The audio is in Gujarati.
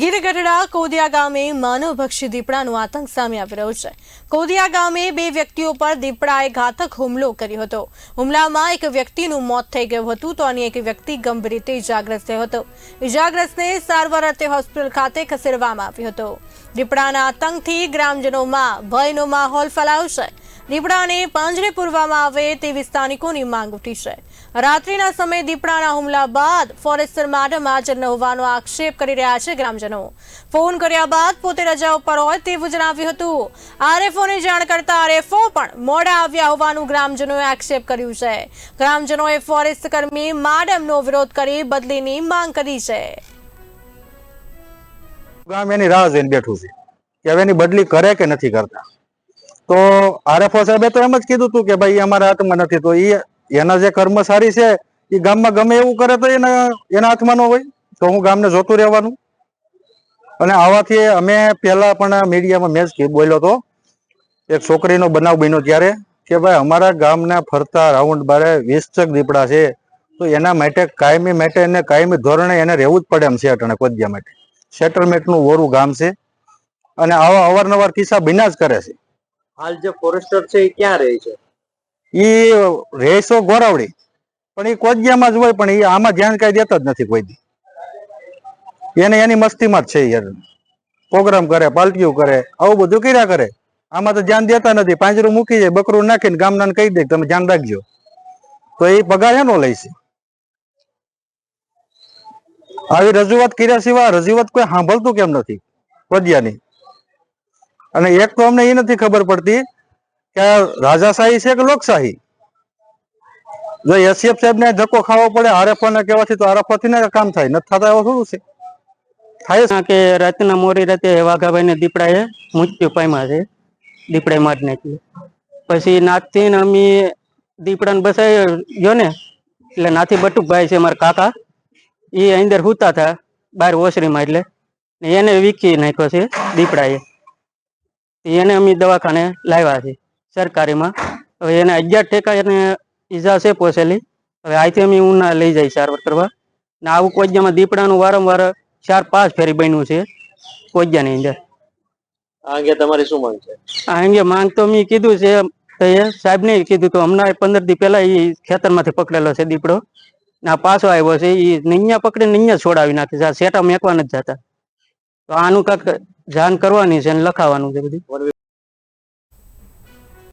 ગીર ગઢડા કોદિયા ગામે માનવભક્ષી દીપડાનો આતંક સામે આવી રહ્યો છે. કોદિયા ગામે બે વ્યક્તિઓ પર દીપડાએ ઘાતક હુમલો કર્યો હતો. હુમલામાં એક વ્યક્તિનું મોત થઈ ગયું હતું તો અન્ય એક વ્યક્તિ ગંભીર રીતે ઇજાગ્રસ્ત થયો હતો. ઇજાગ્રસ્તને સારવાર અર્થે હોસ્પિટલ ખાતે ખસેડવામાં આવ્યો હતો. દીપડાના આતંકથી ગ્રામજનોમાં ભયનો માહોલ ફેલાયો છે. દીપડાને પાંજરે પૂરવામાં આવે તેવી સ્થાનિકોની માંગ ઉઠી છે. રાત્રિના સમયે દીપડાના હુમલા બાદ ફોરેસ્ટર માડમ હાજર ન હોવાનો આક્ષેપ કરી રહ્યા છે ગ્રામજનો. ફોન કર્યા બાદ પોતે રજા ઉપર હોય તેવું જણાવ્યું હતું. આરએફઓને જાણ કરતા આરએફઓ પણ મોડા આવ્યા હોવાનું ગ્રામજનોએ આક્ષેપ કર્યું છે. ગ્રામજનોએ ફોરેસ્ટ કર્મી માડમનો વિરોધ કરી બદલીની માંગ કરી છે. ગામ એની રાહ જોઈને બેઠું છે હવે એની બદલી કરે કે નથી કરતા? તો આરએફઓ સાહેબે તો એમ જ કીધું હતું કે ભાઈ અમારા હાથમાં નથી. તો એ એના જે કર્મચારી છે એ ગામમાં ગમે એવું કરે તો એના એના હાથમાં ન હોય. તો હું ગામને જોતું રહેવાનું. અને આવાથી અમે પહેલા પણ મીડિયામાં મેં બોલ્યો હતો, એક છોકરીનો બનાવ બન્યો ત્યારે, કે ભાઈ, અમારા ગામના ફરતા રાઉન્ડ બારે વીસ દીપડા છે. તો એના માટે કાયમી માટે એને કાયમી ધોરણે એને રહેવું જ પડે એમ છે અટાણે કોદિયા માટે. સેટલમેન્ટનું વોરું ગામ છે. અને આવા અવારનવાર કિસ્સા બિના જ કરે છે. હાલ જે ફોરેસ્ટર છે એ ક્યાં રહે છે? એ રહેશો ગોરાવડી. પણ એ કોજિયામાં જ હોય, પણ એ આમાં ધ્યાન કઈ દેતા જ નથી કોઈ. એને એની મસ્તીમાં જ છે યાર. પ્રોગ્રામ કરે, પાલટીઓ કરે, આવું બધું કર્યા કરે. આમાં તો ધ્યાન દેતા નથી. પાંજરું મૂકી જાય, બકરું નાખીને ગામના કહી દે તમે ધ્યાન રાખજો. તો એ પગાર એનો લઈશ આવી રજૂઆત કર્યા સિવાય રજૂઆત કોઈ સાંભળતું કેમ નથી? કોદિયાની અને એક તો અમને એ નથી ખબર પડતી કે રાજાશાહી છે કે લોકશાહી? જો એસીએફ સાહેબ ને ધક્કો ખાવો પડે આરએફઓ ને કહેવાથી તો આરએફઓ થી કામ થાય, નથી થતા એવું થોડું છે. થાય. કે રાતના મોરી રાતે વાઘાભાઈ ને દીપડાએ મૃત્યુ પામ્યા છે દીપડાએ મારી નાખ્યું પછી નાથથી ને અમે દીપડાને બસાઈ ગયો ને, એટલે નાથી બટુકભાઈ છે મારા કાકા એ અંદર હુતા હતા બહાર ઓસરીમાં એટલે. એને વીખી નાખ્યો છે દીપડાએ. એને અમે દવાખાને લાવ્યા છે સરકારીમાં. હવે એને અગિયાર ટેકા એને ઈજા છે પોસેલી હવે અહીંથી અમે ઉના લઈ જાય સારવાર કરવા. ને આવું કોજિયામાં દીપડાનું વારંવાર ચાર પાંચ ફેરી બન્યું છે કોજિયાની અંદર. આ અંગે તમારી શું માંગ છે? આ અંગે માંગ તો મેં કીધું છે તો એ સાહેબને કીધું તો હમણાં પંદર દી પહેલા એ ખેતરમાંથી પકડેલો છે દીપડો. ના પાછો આવ્યો છે એ નૈયા પકડીને નૈયા છોડાવી નાખે છે સેટા મેકવા નથી જતા. તો આનું કાંઈક જાણ કરવાની છે અને લખાવાનું છે બધું.